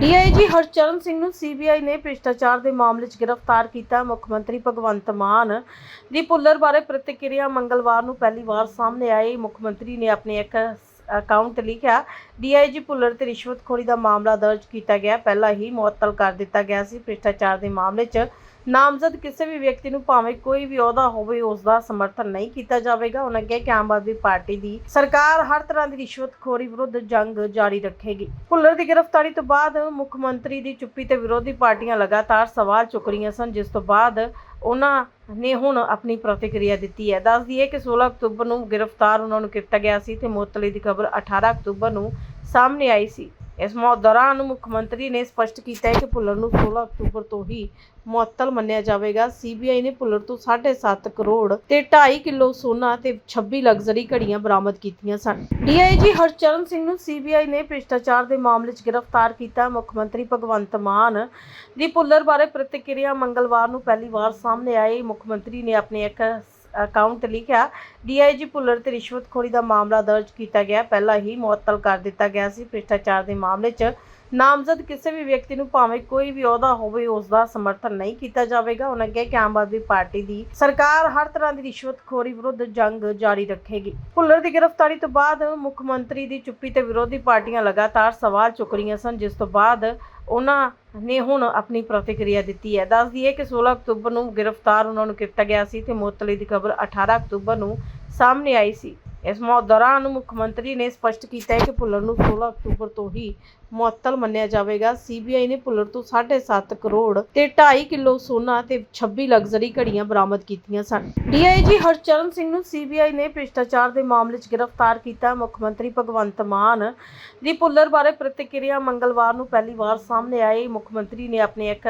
DIG Harcharan Singh ਨੂੰ CBI ਨੇ ਭ੍ਰਿਸ਼ਟਾਚਾਰ ਦੇ ਮਾਮਲੇ 'ਚ ਗ੍ਰਿਫਤਾਰ ਕੀਤਾ। ਮੁੱਖ ਮੰਤਰੀ ਭਗਵੰਤ ਮਾਨ ਦੀ ਪੁੱਲਰ ਬਾਰੇ ਪ੍ਰਤੀਕਿਰਿਆ ਮੰਗਲਵਾਰ ਨੂੰ ਪਹਿਲੀ ਵਾਰ ਸਾਹਮਣੇ ਆਈ। ਮੁੱਖ ਮੰਤਰੀ ਨੇ ਆਪਣੇ ਇੱਕ ਅਕਾਊਂਟ ਤੇ ਲਿਖਿਆ, ਡੀਆਈਜੀ ਪੁੱਲਰ ਤੇ ਰਿਸ਼ਵਤਖੋਰੀ ਦਾ ਮਾਮਲਾ ਦਰਜ ਕੀਤਾ ਗਿਆ। ਪਹਿਲਾਂ ਹੀ ਮੁਅੱਤਲ ਕਰ ਦਿੱਤਾ ਗਿਆ ਸੀ। ਭ੍ਰਿਸ਼ਟਾਚਾਰ ਦੇ ਮਾਮਲੇ 'ਚ ਨਾਮਜ਼ਦ ਕਿਸੇ ਵੀ ਵਿਅਕਤੀ ਨੂੰ ਭਾਵੇਂ ਕੋਈ ਵੀ ਅਹੁਦਾ ਹੋਵੇ ਉਸ ਦਾ ਸਮਰਥਨ ਨਹੀਂ ਕੀਤਾ ਜਾਵੇਗਾ। ਉਹਨਾਂ ਕਿਹਾ ਕਿ ਆਮ ਆਦਮੀ ਪਾਰਟੀ ਦੀ ਸਰਕਾਰ ਹਰ ਤਰ੍ਹਾਂ ਦੀ ਰਿਸ਼ਵਤਖੋਰੀ ਵਿਰੁੱਧ ਜੰਗ ਜਾਰੀ ਰੱਖੇਗੀ। ਭੁੱਲਰ ਦੀ ਗ੍ਰਿਫਤਾਰੀ ਤੋਂ ਬਾਅਦ ਮੁੱਖ ਮੰਤਰੀ ਦੀ ਚੁੱਪੀ ਤੇ ਵਿਰੋਧੀ ਪਾਰਟੀਆਂ ਲਗਾਤਾਰ ਸਵਾਲ ਚੁੱਕ ਰਹੀਆਂ ਸਨ, ਜਿਸ ਤੋਂ ਬਾਅਦ ਉਹਨਾਂ ਨੇ ਹੁਣ ਆਪਣੀ ਪ੍ਰਤੀਕਿਰਿਆ ਦਿੱਤੀ ਹੈ। ਦੱਸ ਦਈਏ ਕਿ 16 ਅਕਤੂਬਰ ਨੂੰ ਗ੍ਰਿਫਤਾਰ ਉਹਨਾਂ ਨੂੰ ਕੀਤਾ ਗਿਆ ਸੀ ਤੇ ਮੁਅਤਲੀ ਦੀ ਖਬਰ 18 ਅਕਤੂਬਰ ਨੂੰ ਸਾਹਮਣੇ ਆਈ ਸੀ। ਇਸ ਦੌਰਾਨ ਮੁੱਖ ਮੰਤਰੀ ਨੇ ਸਪਸ਼ਟ ਕੀਤਾ ਹੈ ਕਿ ਭੁੱਲਰ ਨੂੰ 16 ਅਕਤੂਬਰ ਤੋਂ ਹੀ ਮੁਅੱਤਲ ਮੰਨਿਆ ਜਾਵੇਗਾ। ਸੀਬੀਆਈ ਨੇ ਭੁੱਲਰ ਤੋਂ 7.5 ਕਰੋੜ ਤੇ 2.5 ਕਿਲੋ ਸੋਨਾ ਤੇ 26 ਲਗਜ਼ਰੀ ਘੜੀਆਂ ਬਰਾਮਦ ਕੀਤੀਆਂ ਸਨ। ਡੀਆਈਜੀ ਹਰਚਰਨ ਸਿੰਘ ਨੂੰ ਸੀਬੀਆਈ ਨੇ ਭ੍ਰਿਸ਼ਟਾਚਾਰ ਦੇ ਮਾਮਲੇ 'ਚ ਗ੍ਰਿਫਤਾਰ ਕੀਤਾ। ਮੁੱਖ ਮੰਤਰੀ ਭਗਵੰਤ ਮਾਨ ਦੀ ਭੁੱਲਰ ਬਾਰੇ ਪ੍ਰਤੀਕਿਰਿਆ ਮੰਗਲਵਾਰ ਨੂੰ ਪਹਿਲੀ ਵਾਰ ਸਾਹਮਣੇ ਆਈ। ਮੁੱਖ ਮੰਤਰੀ ਨੇ ਆਪਣੇ ਇੱਕ ਅਕਾਊਂਟ ਤੇ ਲਿਖਿਆ, ਡੀਆਈਜੀ ਭੁੱਲਰ ਤੇ ਰਿਸ਼ਵਤਖੋਰੀ ਦਾ ਮਾਮਲਾ ਦਰਜ ਕੀਤਾ ਗਿਆ। ਪਹਿਲਾਂ ਹੀ ਮੁਅੱਤਲ ਕਰ ਦਿੱਤਾ ਗਿਆ ਸੀ। ਭ੍ਰਿਸ਼ਟਾਚਾਰ ਦੇ ਮਾਮਲੇ 'ਚ ਨਾਮਜ਼ਦ ਕਿਸੇ ਵੀ ਵਿਅਕਤੀ ਨੂੰ ਭਾਵੇਂ ਕੋਈ ਵੀ ਅਹੁਦਾ ਹੋਵੇ, ਉਸ ਦਾ ਸਮਰਥਨ ਨਹੀਂ ਕੀਤਾ ਜਾਵੇਗਾ। ਉਹਨਾਂ ਕਿਹਾ ਕਿ ਆਮ ਆਦਮੀ ਪਾਰਟੀ ਦੀ ਸਰਕਾਰ ਹਰ ਤਰ੍ਹਾਂ ਦੀ ਰਿਸ਼ਵਤਖੋਰੀ ਵਿਰੁੱਧ ਜੰਗ ਜਾਰੀ ਰੱਖੇਗੀ। ਭੁੱਲਰ ਦੀ ਗ੍ਰਿਫਤਾਰੀ ਤੋਂ ਬਾਅਦ ਮੁੱਖ ਮੰਤਰੀ ਦੀ ਚੁੱਪੀ ਤੇ ਵਿਰੋਧੀ ਪਾਰਟੀਆਂ ਲਗਾਤਾਰ ਸਵਾਲ ਚੁੱਕ ਰਹੀਆਂ ਸਨ, ਜਿਸ ਤੋਂ ਬਾਅਦ ਉਹਨਾਂ ਨੇ ਹੁਣ ਆਪਣੀ ਪ੍ਰਤੀਕਿਰਿਆ ਦਿੱਤੀ ਹੈ। ਦੱਸ ਦਈਏ ਕਿ 16 ਅਕਤੂਬਰ ਨੂੰ ਗ੍ਰਿਫਤਾਰ ਉਹਨਾਂ ਨੂੰ ਕੀਤਾ ਗਿਆ ਸੀ ਤੇ ਮੁਅੱਤਲੀ ਦੀ ਖਬਰ 18 ਅਕਤੂਬਰ ਨੂੰ ਸਾਹਮਣੇ ਆਈ ਸੀ। ਇਸ ਮੌ ਦੌਰਾਨ ਮੁੱਖ ਮੰਤਰੀ ਨੇ ਸਪਸ਼ਟ ਕੀਤਾ ਹੈ ਕਿ ਭੁੱਲਰ ਨੂੰ 16 ਅਕਤੂਬਰ ਤੋਂ ਹੀ ਮੁਅੱਤਲ ਮੰਨਿਆ ਜਾਵੇਗਾ। ਸੀਬੀਆਈ ਨੇ ਭੁੱਲਰ ਤੋਂ 7.5 ਕਰੋੜ ਤੇ 2.5 ਕਿਲੋ ਸੋਨਾ ਤੇ 26 ਲਗਜ਼ਰੀ ਘੜੀਆਂ ਬਰਾਮਦ ਕੀਤੀਆਂ ਸਨ। ਡੀਆਈਜੀ ਹਰਚਰਨ ਸਿੰਘ ਨੂੰ ਸੀਬੀਆਈ ਨੇ ਭ੍ਰਿਸ਼ਟਾਚਾਰ ਦੇ ਮਾਮਲੇ 'ਚ ਗ੍ਰਿਫਤਾਰ ਕੀਤਾ। ਮੁੱਖ ਮੰਤਰੀ ਭਗਵੰਤ ਮਾਨ ਦੀ ਭੁੱਲਰ ਬਾਰੇ ਪ੍ਰਤੀਕਿਰਿਆ ਮੰਗਲਵਾਰ ਨੂੰ ਪਹਿਲੀ ਵਾਰ ਸਾਹਮਣੇ ਆਈ। ਮੁੱਖ ਮੰਤਰੀ ਨੇ ਆਪਣੇ ਇੱਕ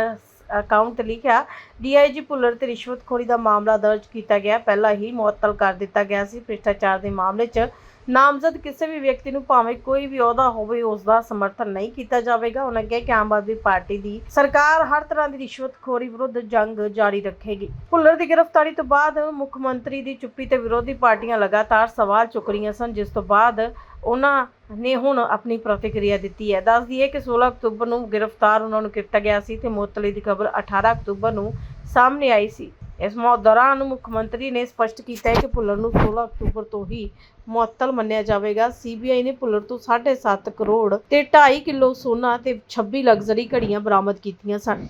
ਅਕਾਊਂਟ ਲਿਖਿਆ, ਡੀਆਈਜੀ ਭੁੱਲਰ ਤੇ ਰਿਸ਼ਵਤਖੋਰੀ ਦਾ ਮਾਮਲਾ ਦਰਜ ਕੀਤਾ ਗਿਆ। ਪਹਿਲਾਂ ਹੀ ਮੁਅੱਤਲ ਕਰ ਦਿੱਤਾ ਗਿਆ ਸੀ। ਭ੍ਰਿਸ਼ਟਾਚਾਰ ਦੇ ਮਾਮਲੇ 'ਚ ਨਾਮਜ਼ਦ ਕਿਸੇ ਵੀ ਵਿਅਕਤੀ ਨੂੰ ਭਾਵੇਂ ਕੋਈ ਵੀ ਅਹੁਦਾ ਹੋਵੇ ਉਸ ਦਾ ਸਮਰਥਨ ਨਹੀਂ ਕੀਤਾ ਜਾਵੇਗਾ। ਉਹਨਾਂ ਕਿਹਾ ਕਿ ਆਮ ਆਦਮੀ ਪਾਰਟੀ ਦੀ ਸਰਕਾਰ ਹਰ ਤਰ੍ਹਾਂ ਦੀ ਰਿਸ਼ਵਤਖੋਰੀ ਵਿਰੁੱਧ ਜੰਗ ਜਾਰੀ ਰੱਖੇਗੀ। ਭੁੱਲਰ ਦੀ ਗ੍ਰਿਫਤਾਰੀ ਤੋਂ ਬਾਅਦ ਮੁੱਖ ਮੰਤਰੀ ਦੀ ਚੁੱਪੀ ਤੇ ਵਿਰੋਧੀ ਪਾਰਟੀਆਂ ਲਗਾਤਾਰ ਸਵਾਲ ਚੁੱਕ ਰਹੀਆਂ ਸਨ, ਜਿਸ ਤੋਂ ਬਾਅਦ ਉਹਨਾਂ ਨੇ ਹੁਣ ਆਪਣੀ ਪ੍ਰਤੀਕਿਰਿਆ ਦਿੱਤੀ ਹੈ। ਦੱਸ ਦਈਏ ਕਿ 16 ਅਕਤੂਬਰ ਨੂੰ ਗ੍ਰਿਫਤਾਰ ਉਹਨਾਂ ਨੂੰ ਕੀਤਾ ਗਿਆ ਸੀ ਤੇ ਮੁਅੱਤਲੀ ਦੀ ਖਬਰ 18 ਅਕਤੂਬਰ ਨੂੰ ਸਾਹਮਣੇ ਆਈ ਸੀ। ਇਸ ਮੌ, ਦੌਰਾਨ ਮੁੱਖ ਮੰਤਰੀ ਨੇ ਸਪਸ਼ਟ ਕੀਤਾ ਹੈ ਕਿ ਭੁੱਲਰ ਨੂੰ 16 ਅਕਤੂਬਰ ਤੋਂ ਹੀ ਮੁਅੱਤਲ ਮੰਨਿਆ ਜਾਵੇਗਾ। ਸੀਬੀਆਈ ਨੇ ਭੁੱਲਰ ਤੋਂ 7.5 ਕਰੋੜ ਤੇ 2.5 ਕਿਲੋ ਸੋਨਾ ਤੇ 26 ਲਗਜ਼ਰੀ ਘੜੀਆਂ ਬਰਾਮਦ ਕੀਤੀਆਂ ਸਨ।